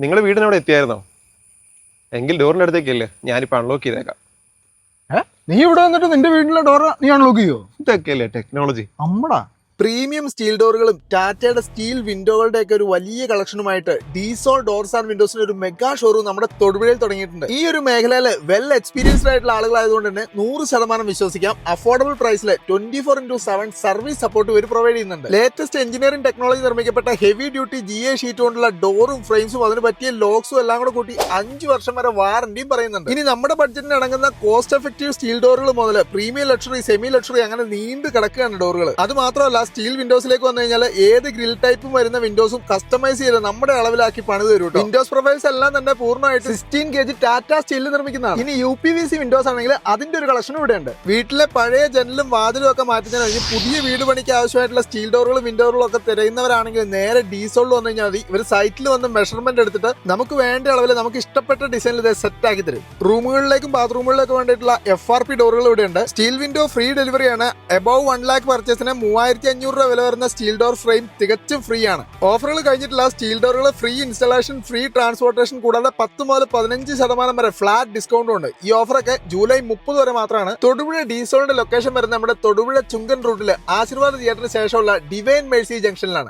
നിങ്ങൾ വീടിനവിടെ എത്തിയായിരുന്നോ? എങ്കിൽ ഡോറിന്റെ അടുത്തേക്കല്ലേ? ഞാനിപ്പോൾ അൺലോക്ക് ചെയ്തേക്കാം. നീ ഇവിടെ വന്നിട്ട് നിന്റെ വീട്ടിലെ ഡോർ നീ അൺലോക്ക് ചെയ്യോ? ഇതൊക്കെയല്ലേ ടെക്നോളജി അമ്മടാ പ്രീമിയം സ്റ്റീൽ ഡോറുകളും ടാറ്റയുടെ സ്റ്റീൽ വിൻഡോകളുടെ ഒക്കെ ഒരു വലിയ കളക്ഷനുമായിട്ട് ഡീസോൾ ഡോർസ് ആൻഡ് വിൻഡോസിന്റെ ഒരു മെഗാ ഷോറൂം നമ്മുടെ തൊടുപുഴയിൽ തുടങ്ങിയിട്ടുണ്ട്. ഈ ഒരു മേഖലയിൽ വെൽ എക്സ്പീരിയൻസ്ഡ് ആയിട്ടുള്ള ആളുകളായതുകൊണ്ട് തന്നെ നൂറ് ശതമാനം വിശ്വസിക്കാം. അഫോർഡബിൾ പ്രൈസിൽ twenty four into seven service support ഇവർ പ്രൊവൈഡ് ചെയ്യുന്നുണ്ട്. ലേറ്റസ്റ്റ് എഞ്ചിനീയറിംഗ് ടെക്നോളജി നിർമ്മിക്കപ്പെട്ട heavy duty G A sheet കൊണ്ടുള്ള ഡോറും ഫ്രെയിംസും അതിന് പറ്റിയ ലോക്സും എല്ലാം കൂടെ കൂട്ടി അഞ്ച് വർഷം വരെ വാറന്റിയും പറയുന്നുണ്ട്. ഇനി നമ്മുടെ ബഡ്ജറ്റിന് അടങ്ങുന്ന കോസ്റ്റ് എഫക്റ്റീവ് സ്റ്റീൽ ഡോറുകൾ മുതൽ പ്രീമിയം ലക്ഷറി സെമി ലക്ഷറി അങ്ങനെ നീണ്ടു കിടക്കുകയാണ് ഡോറുകൾ അത് മാത്രമല്ല സ്റ്റീൽ വിൻഡോസിലേക്ക് വന്നു കഴിഞ്ഞാൽ ഏത് ഗ്രിൽ ടൈപ്പും വരുന്ന വിൻഡോസും കസ്റ്റമൈസ് ചെയ്ത് നമ്മുടെ അളവിലാക്കി പണിത് തരും വിൻഡോസ് പ്രൊഫൈൽസ് എല്ലാം തന്നെ പൂർണമായിട്ട് സിക്സ്റ്റീൻ കെ ജി ടാറ്റ സ്റ്റീലിൽ നിർമ്മിക്കുന്നതാണ്. ഇനി U P V C windows ആണെങ്കിൽ അതിന്റെ ഒരു കളക്ഷനും ഇവിടെ ഉണ്ട് വീട്ടിലെ പഴയ ജനലും വാതിലും ഒക്കെ മാറ്റുന്നതിന് കഴിഞ്ഞ് പുതിയ വീട് പണിക്ക് ആവശ്യമായിട്ടുള്ള സ്റ്റീൽ ഡോറുകളും വിൻഡോറുകളും ഒക്കെ തിരയുന്നവരാണെങ്കിൽ നേരെ ഡീസോളിൽ വന്നു കഴിഞ്ഞാൽ മതി. ഇവർ സൈറ്റിൽ വന്ന് മെഷർമെന്റ് എടുത്തിട്ട് നമുക്ക് വേണ്ട അളവിൽ നമുക്ക് ഇഷ്ടപ്പെട്ട ഡിസൈനിൽ ഇത് സെറ്റ് ആക്കി തരും. റൂമുകളിലേക്കും ബാത്റൂമുകളിലേക്കും വേണ്ടിയിട്ടുള്ള എഫ് ആർ പി ഡോറുകൾ ഇവിടെ ഉണ്ട് സ്റ്റീൽ വിൻഡോ ഫ്രീ ഡെലിവറിയാണ് എബവ് വൺ ലാക്ക് പർച്ചേസിന് മൂവായിരത്തി അഞ്ഞൂറ് രൂപ വില വരുന്ന സ്റ്റീൽ ഡോർ ഫ്രെയിം തികച്ചും ഫ്രീ ആണ്. ഓഫറുകൾ കഴിഞ്ഞിട്ടുള്ള സ്റ്റീൽ ഡോറുകൾ ഫ്രീ ഇൻസ്റ്റലേഷൻ ഫ്രീ ട്രാൻസ്പോർട്ടേഷൻ കൂടാതെ പത്ത് മുതൽ പതിനഞ്ച് ശതമാനം വരെ ഫ്ലാറ്റ് ഡിസ്കൗണ്ട് ഉണ്ട്. ഈ ഓഫറൊക്കെ ജൂലൈ മുപ്പത് വരെ മാത്രമാണ്. തൊടുപുഴ ഡീസോളിന്റെ ലൊക്കേഷൻ വരുന്ന നമ്മുടെ തൊടുപുഴ ചുങ്കൻ റൂട്ടിൽ ആശീർവാദ് തിയേറ്ററിന് ശേഷമുള്ള ഡിവൈൻ മേഴ്സി ജംഗ്ഷനിലാണ്